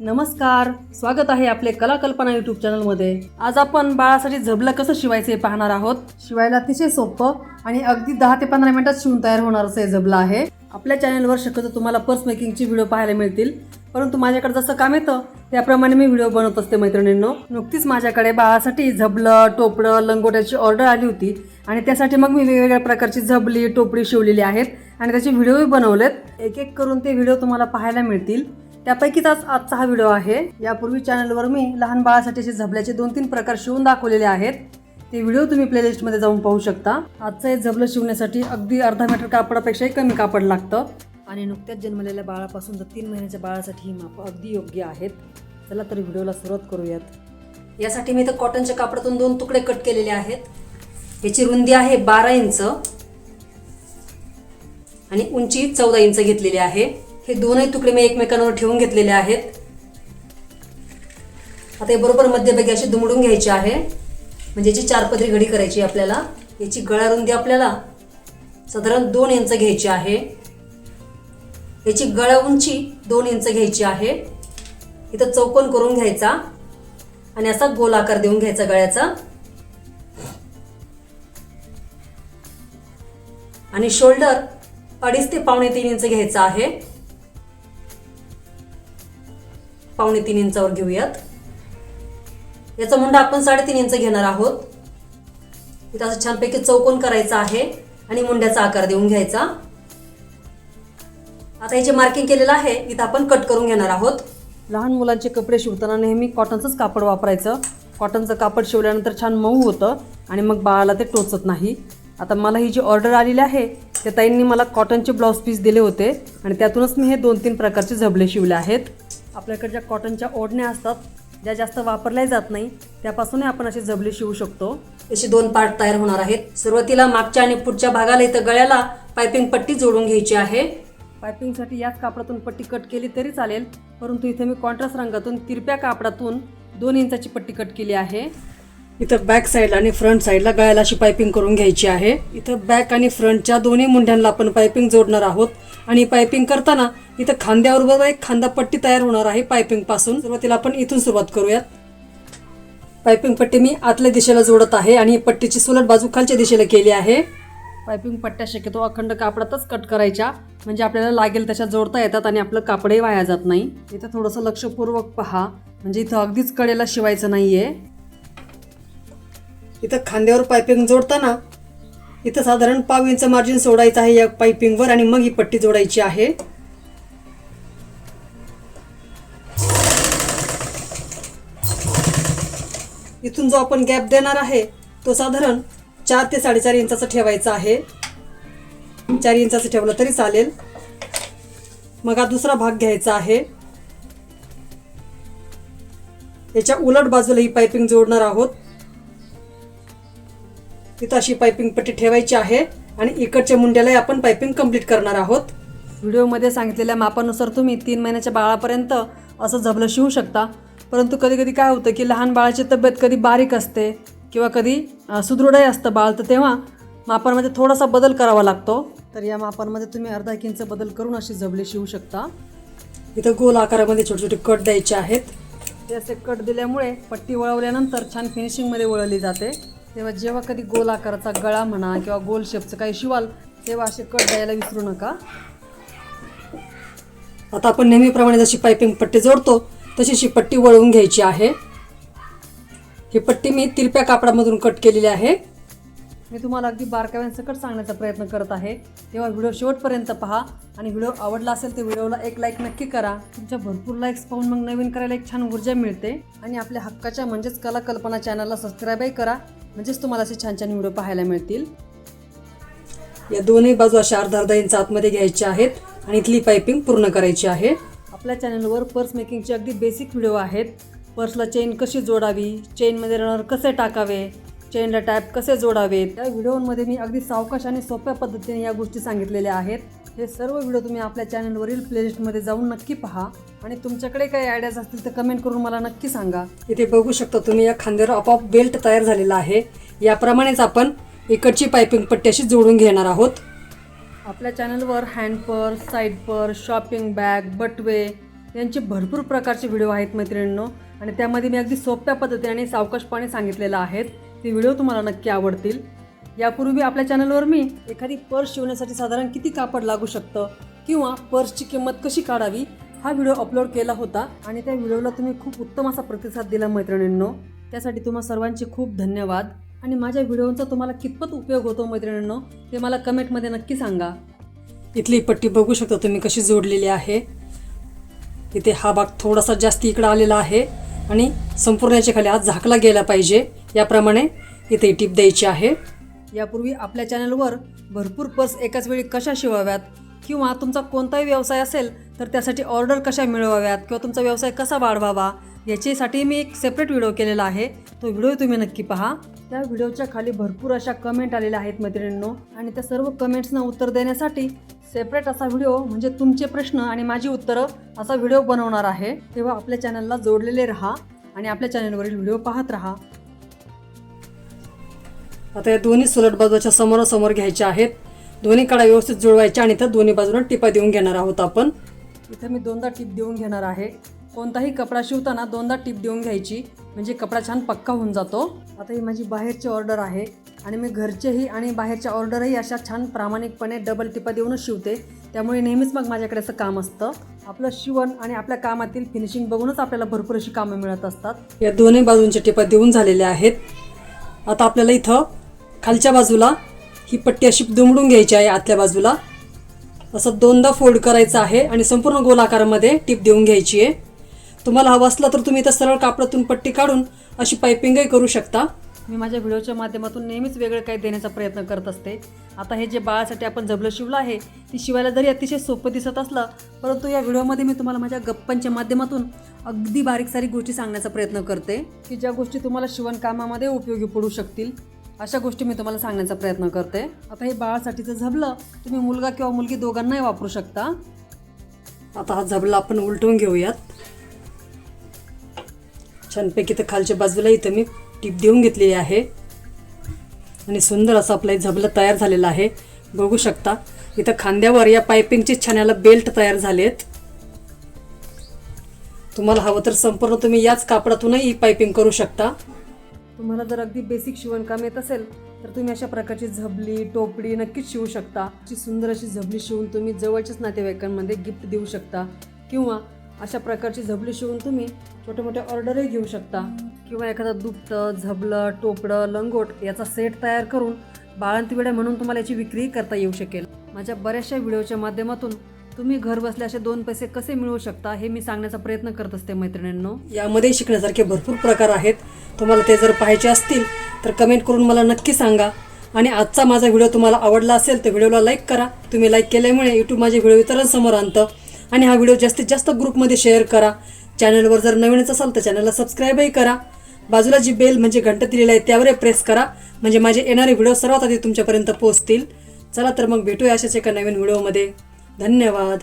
नमस्कार स्वागत आहे आपले कला कल्पना युट्यूब चॅनलमध्ये. आज आपण बाळासाठी झबलं कसं शिवायचं हे पाहणार आहोत. शिवायला अतिशय सोपं आणि अगदी दहा ते पंधरा मिनिटात शिवून तयार होणार असं हे झबलं आहे. आपल्या चॅनलवर शक्यतो तुम्हाला पर्स मेकिंगची व्हिडिओ पाहायला मिळतील. परंतु माझ्याकडे जसं काम येतं त्याप्रमाणे मी व्हिडिओ बनवत असते मैत्रिणींनो. नुकतीच माझ्याकडे बाळासाठी झबलं टोपडं लंगोट्याची ऑर्डर आली होती. आणि त्यासाठी मग मी वेगवेगळ्या प्रकारची झबली टोपडी शिवलेली आहेत. आणि त्याचे व्हिडिओही बनवलेत. एक एक करून ते व्हिडिओ तुम्हाला पाहायला मिळतील. त्यापैकीच आज आजचा हा व्हिडिओ आहे. यापूर्वी चॅनलवर मी लहान बाळासाठी असे झबल्याचे दोन तीन प्रकार शिवून दाखवलेले आहेत. ते व्हिडिओ तुम्ही प्लेलिस्टमध्ये जाऊन पाहू शकता. आजचं हे झबलं शिवण्यासाठी अगदी अर्धा मीटर कापडापेक्षाही कमी कापड लागतं. आणि नुकत्याच जन्मलेल्या बाळापासून तर तीन महिन्याच्या बाळासाठी ही मापं अगदी योग्य आहेत. चला तर व्हिडिओला सुरुवात करूयात. यासाठी मी तर कॉटनच्या कापडातून दोन तुकडे कट केलेले आहेत. याची रुंदी आहे बारा इंच. आणि उंची चौदा इंच घेतलेली आहे. हे दोनही तुकडे मी एकमेकांवर ठेवून घेतलेले आहेत. आता हे बरोबर मध्यभागी अशी दुमडून घ्यायची आहे. म्हणजे याची चार पदरी घडी करायची आहे आपल्याला. याची गळा रुंदी आपल्याला साधारण दोन इंच घ्यायची आहे. याची गळा उंची दोन इंच घ्यायची आहे. इथं चौकोन करून घ्यायचा आणि असा गोल आकार देऊन घ्यायचा गळ्याचा. आणि शोल्डर अडीच ते पावणे तीन इंच घ्यायचा आहे. पावणे तीन इंचावर घेऊयात. याचा मुंडा आपण साडेतीन इंच घेणार आहोत. इथं असं छानपैकी चौकोन करायचा आहे आणि मुंड्याचा आकार देऊन घ्यायचा. आता हे जे मार्किंग केलेलं आहे इथं आपण कट करून घेणार आहोत. लहान मुलांचे कपडे शिवताना नेहमी कॉटनचंच कापड वापरायचं. कॉटनचं कापड शिवल्यानंतर छान मऊ होतं आणि मग बाळाला ते टोचत नाही. आता मला ही जी ऑर्डर आलेली आहे त्या ताईंनी मला कॉटनचे ब्लाऊज पीस दिले होते आणि त्यातूनच मी हे दोन तीन प्रकारचे झबले शिवले आहेत. आपल्याकडे ज्या कॉटनच्या ओढण्या असतात ज्या जास्त वापरल्या जात नाही त्यापासूनही आपण असे झबले शिवू शकतो. असे दोन पार्ट तयार होणार आहेत. सुरुवातीला मागच्या आणि पुढच्या भागाला इथं गळ्याला पायपिंग पट्टी जोडून घ्यायची आहे. पायपिंगसाठी याच कापडातून पट्टी कट केली तरी चालेल परंतु इथे मी कॉन्ट्रास्ट रंगातून तिरप्या कापडातून दोन इंचाची पट्टी कट केली आहे. इथं बॅक साईडला आणि फ्रंट साईडला गळ्याला अशी पायपिंग करून घ्यायची आहे. इथं बॅक आणि फ्रंटच्या दोन्ही मुंड्यांना आपण पायपिंग जोडणार आहोत. आणि पायपिंग करताना इथं खांद्याबरोबर एक खांदा पट्टी तयार होणार आहे पायपिंगपासून. सुरुवातीला आपण इथून सुरुवात करूयात. पायपिंग पट्टी मी आतल्या दिशेला जोडत आहे आणि पट्टीची सुलट बाजू खालच्या दिशेला केली आहे. पायपिंग पट्ट्या शक्यतो अखंड कापडातच कट करायच्या. म्हणजे आपल्याला लागेल तशा जोडता येतात आणि आपलं कापडही वाया जात नाही. इथं थोडंसं लक्षपूर्वक पहा. म्हणजे इथं अगदीच कडेला शिवायचं नाही आहे इथं खांद्यावर पायपिंग जोडताना इथं साधारण पाव इंच मार्जिन सोडायचं आहे या पायपिंगवर आणि मग ही पट्टी जोडायची आहे. इथून जो आपण गॅप देणार आहे तो साधारण चार ते साडेचार इंचाचा ठेवायचा आहे. चार इंचाचं ठेवलं तरी चालेल. मग हा दुसरा भाग घ्यायचा आहे. याच्या उलट बाजूला ही पायपिंग जोडणार आहोत. तिथं अशी पायपिंग पट्टी ठेवायची आहे आणि इकडच्या मुंड्यालाही आपण पायपिंग कंप्लीट करणार आहोत. व्हिडिओमध्ये सांगितलेल्या मापानुसार तुम्ही तीन महिन्याच्या बाळापर्यंत असं झबलं शिवू शकता. परंतु कधी कधी काय होतं की लहान बाळाची तब्येत कधी बारीक असते किंवा कधी सुदृढही असतं बाळ तर तेव्हा मापांमध्ये थोडासा बदल करावा लागतो. तर या मापांमध्ये तुम्ही अर्धा किंच इंच बदल करून अशी झबले शिवू शकता. इथं गोल आकारामध्ये छोटे छोटे कट द्यायचे आहेत. हे असे कट दिल्यामुळे पट्टी वळवल्यानंतर छान फिनिशिंगमध्ये वळवली जाते. तेव्हा जेव्हा कधी गोल आकाराचा गळा म्हणा किंवा गोल शेपचं काही शिवाल तेव्हा असे कट द्यायला विसरू नका. आता आपण नेहमीप्रमाणे जशी पायपिंग पट्टी जोडतो तशीच ही पट्टी वळवून घ्यायची आहे. ही पट्टी मी तिरप्या कापडामधून कट केलेली आहे. मी तुम्हाला अगदी बारकाव्यांसकट सांगण्याचा प्रयत्न करत आहे. तेव्हा व्हिडिओ शेवटपर्यंत पहा आणि व्हिडिओ आवडला असेल तर व्हिडिओला एक लाईक नक्की करा. तुमच्या भरपूर लाईक्स पाहून मग नवीन करायला एक छान ऊर्जा मिळते. आणि आपल्या हक्काच्या म्हणजेच कला कल्पना चॅनलला सबस्क्राईबही करा. म्हणजेच तुम्हाला असे छान छान व्हिडिओ पाहायला मिळतील. या दोन्ही बाजू अशा अर्धा अर्धा इंच आतमध्ये घ्यायच्या आहेत आणि इथली पायपिंग पूर्ण करायची आहे. आपल्या चॅनलवर पर्स मेकिंगचे अगदी बेसिक व्हिडिओ आहेत. पर्सला चेन कशी जोडावी चेनमध्ये रनर कसे टाकावे चेनला टॅप कसे जोडावेत त्या व्हिडिओमध्ये मी अगदी सावकाश आणि सोप्या पद्धतीने या गोष्टी सांगितलेल्या आहेत. हे सर्व व्हिडिओ तुम्ही आपल्या चॅनलवरील प्लेलिस्टमध्ये जाऊन नक्की पहा. आणि तुमच्याकडे काही आयडियाज असतील तर कमेंट करून मला नक्की सांगा. इथे बघू शकता तुम्ही या खांद्यावर आपोआप बेल्ट तयार झालेला आहे. याप्रमाणेच आपण इकडची पायपिंग पट्टी अशी जोडून घेणार आहोत. आपल्या चॅनलवर hand purse side purse shopping bag बटवे यांचे भरपूर प्रकारचे व्हिडिओ आहेत मैत्रिणींनो. आणि त्यामध्ये मी अगदी सोप्या पद्धतीने आणि सावकाशपणे सांगितलेलं आहेत. ते व्हिडिओ तुम्हाला नक्की आवडतील. यापूर्वी आपल्या चॅनलवर मी एखादी पर्स शिवण्यासाठी साधारण किती कापड लागू शकतं किंवा पर्सची किंमत कशी काढावी हा व्हिडिओ अपलोड केला होता आणि त्या व्हिडिओला तुम्ही खूप उत्तम असा प्रतिसाद दिला मैत्रिणींनो. त्यासाठी तुम्हा सर्वांचे खूप धन्यवाद. आणि माझ्या व्हिडिओचा तुम्हाला कितपत उपयोग होतो मैत्रिणींनो ते मला कमेंटमध्ये नक्की सांगा. इथली पट्टी बघू शकता तुम्ही कशी जोडलेली आहे. इथे हा भाग थोडासा जास्त इकडं आलेला आहे आणि संपूर्ण याच्या खाली आज झाकला गेला पाहिजे. याप्रमाणे इथे टीप द्यायची आहे. यापूर्वी आपल्या चॅनलवर भरपूर पर्स एकाच वेळी कशा शिवाव्यात? किंवा तुमचा कोणताही व्यवसाय असेल तर त्यासाठी ऑर्डर कशा मिळवाव्यात? किंवा तुमचा व्यवसाय कसा वाढवावा? याच्यासाठी मी एक सेपरेट व्हिडिओ केलेला आहे. तो व्हिडिओ तुम्ही नक्की पहा. त्या व्हिडिओच्या खाली भरपूर अशा कमेंट आलेल्या आहेत मैत्रिणींनो. आणि त्या सर्व कमेंट्सना उत्तर देण्यासाठी सेपरेट असा व्हिडिओ म्हणजे तुमचे प्रश्न आणि माझी उत्तरं असा व्हिडिओ बनवणार आहे. तेव्हा आपल्या चॅनलला जोडलेले राहा आणि आपल्या चॅनलवरील व्हिडिओ पाहत राहा. आता या दोन्ही सुलट बाजूच्या समोरासमोर घ्यायच्या आहेत. दोन्ही कडा व्यवस्थित जुळवायच्या आणि इथं दोन्ही बाजूला टिपा देऊन घेणार आहोत आपण. इथं मी दोनदा टिप देऊन घेणार आहे. कोणताही कपडा शिवताना दोनदा टिप देऊन घ्यायची. म्हणजे कपडा छान पक्का होऊन जातो. आता ही माझी बाहेरची ऑर्डर आहे. आणि मी घरचेही आणि बाहेरच्या ऑर्डरही अशा छान प्रामाणिकपणे डबल टिपा देऊनच शिवते. त्यामुळे नेहमीच मग माझ्याकडे असं काम असतं. आपलं शिवण आणि आपल्या कामातील फिनिशिंग बघूनच आपल्याला भरपूर अशी कामं मिळत असतात. या दोन्ही बाजूंच्या टिपा देऊन झालेल्या आहेत. आता आपल्याला इथं खालच्या बाजूला ही पट्टी अशी दुमडून घ्यायची आहे आतल्या बाजूला. असं दोनदा फोल्ड करायचं आहे आणि संपूर्ण गोलाकारामध्ये टीप टिप देऊन घ्यायची आहे. तुम्हाला हवं असलं तर तुम्ही इथं सरळ कापडातून पट्टी काढून अशी पायपिंगही करू शकता. मी माझ्या व्हिडिओच्या माध्यमातून नेहमीच वेगळं काही देण्याचा प्रयत्न करत असते. आता हे जे बाळासाठी आपण जबलं शिवलं आहे ती शिवायला जरी अतिशय सोपं दिसत असलं परंतु या व्हिडिओमध्ये मी तुम्हाला माझ्या गप्पांच्या माध्यमातून अगदी बारीक सारीक गोष्टी सांगण्याचा प्रयत्न करते. की ज्या गोष्टी तुम्हाला शिवणकामामध्ये उपयोगी पडू शकतील अशा गोष्टी मी तुम्हाला सांगण्याचा प्रयत्न करते. आता हे बाळासाठीचं झबलं तुम्ही मुलगा किंवा मुलगी दोघांनाही वापरू शकता. आता हा झबला आपण उलटून घेऊयात. छानपैकी तर खालच्या बाजूला इथं मी टीप देऊन घेतलेली आहे. आणि सुंदर असं आपलं हे झबलं तयार झालेलं आहे. बघू शकता इथं खांद्यावर या पायपिंगचे छान्याला बेल्ट तयार झालेत. तुम्हाला हवं तर संपूर्ण तुम्ही याच कापडातूनही पायपिंग करू शकता. तुम्हाला जर अगदी बेसिक शिवणकाम येत असेल तर तुम्ही अशा प्रकारची झबली टोपडी नक्कीच शिवू शकता. अशी सुंदर अशी झबली शिवून तुम्ही जवळच्याच नातेवाईकांमध्ये गिफ्ट देऊ शकता. किंवा अशा प्रकारची झबली शिवून तुम्ही छोटे मोठे ऑर्डरही घेऊ शकता. किंवा एखादा दुपटं झबलं टोपडं लंगोट याचा सेट तयार करून बाळंतविड्या म्हणून तुम्हाला याची विक्री करता येऊ शकेल. माझ्या बऱ्याचशा व्हिडिओच्या माध्यमातून तुम्ही घर बसल्या असे दोन पैसे कसे मिळवू शकता हे मी सांगण्याचा प्रयत्न करत असते मैत्रिणींनो. यामध्ये शिकण्यासारखे भरपूर प्रकार आहेत. तुम्हाला ते जर पाहायचे असतील तर कमेंट करून मला नक्की सांगा. आणि आजचा माझा व्हिडिओ तुम्हाला आवडला असेल तर व्हिडिओला लाईक करा. तुम्ही लाईक केल्यामुळे यूट्यूब माझे व्हिडिओ इतरांसमोर आणतं. आणि हा व्हिडिओ जास्तीत जास्त ग्रुपमध्ये शेअर करा. चॅनलवर जर नवीनच असाल तर चॅनलला सबस्क्राईबही करा. बाजूला जी बेल म्हणजे घंट दिलेली आहे त्यावरही प्रेस करा. म्हणजे माझे येणारे व्हिडिओ सर्वात आधी तुमच्यापर्यंत पोहोचतील. चला तर मग भेटूया अशाच एका नवीन व्हिडिओमध्ये. धन्यवाद.